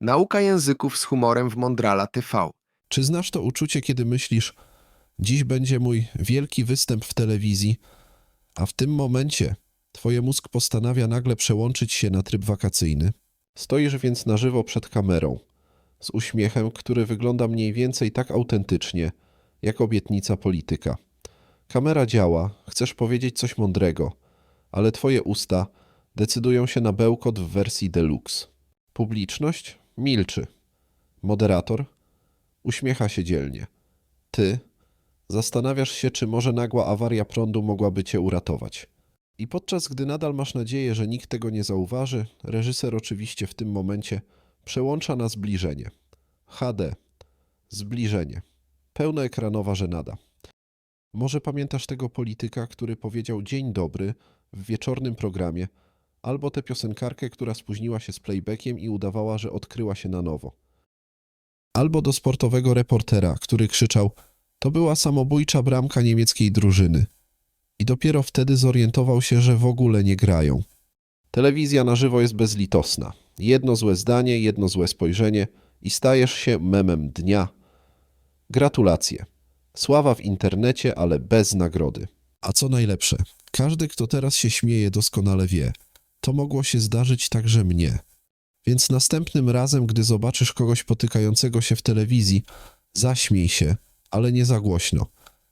Nauka języków z humorem w Mondrala TV. Czy znasz to uczucie, kiedy myślisz, dziś będzie mój wielki występ w telewizji, a w tym momencie twoje mózg postanawia nagle przełączyć się na tryb wakacyjny? Stoisz więc na żywo przed kamerą, z uśmiechem, który wygląda mniej więcej tak autentycznie, jak obietnica polityka. Kamera działa, chcesz powiedzieć coś mądrego, ale twoje usta decydują się na bełkot w wersji deluxe. Publiczność milczy. Moderator uśmiecha się dzielnie. Ty zastanawiasz się, czy może nagła awaria prądu mogłaby cię uratować. I podczas gdy nadal masz nadzieję, że nikt tego nie zauważy, reżyser oczywiście w tym momencie przełącza na zbliżenie. HD. Zbliżenie. Pełnoekranowa żenada. Może pamiętasz tego polityka, który powiedział dzień dobry w wieczornym programie, albo tę piosenkarkę, która spóźniła się z playbackiem i udawała, że odkryła się na nowo. Albo do sportowego reportera, który krzyczał: To była samobójcza bramka niemieckiej drużyny. I dopiero wtedy zorientował się, że w ogóle nie grają. Telewizja na żywo jest bezlitosna. Jedno złe zdanie, jedno złe spojrzenie i stajesz się memem dnia. Gratulacje. Sława w internecie, ale bez nagrody. A co najlepsze, każdy, kto teraz się śmieje, doskonale wie. To mogło się zdarzyć także mnie. Więc następnym razem, gdy zobaczysz kogoś potykającego się w telewizji, zaśmiej się, ale nie za głośno.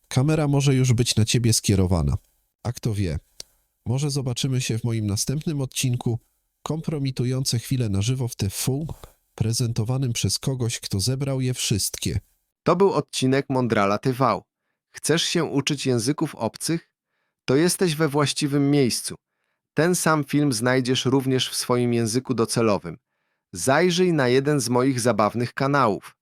Kamera może już być na ciebie skierowana. A kto wie, może zobaczymy się w moim następnym odcinku kompromitujące chwile na żywo w TV, prezentowanym przez kogoś, kto zebrał je wszystkie. To był odcinek Mondrala TV. Chcesz się uczyć języków obcych? To jesteś we właściwym miejscu. Ten sam film znajdziesz również w swoim języku docelowym. Zajrzyj na jeden z moich zabawnych kanałów.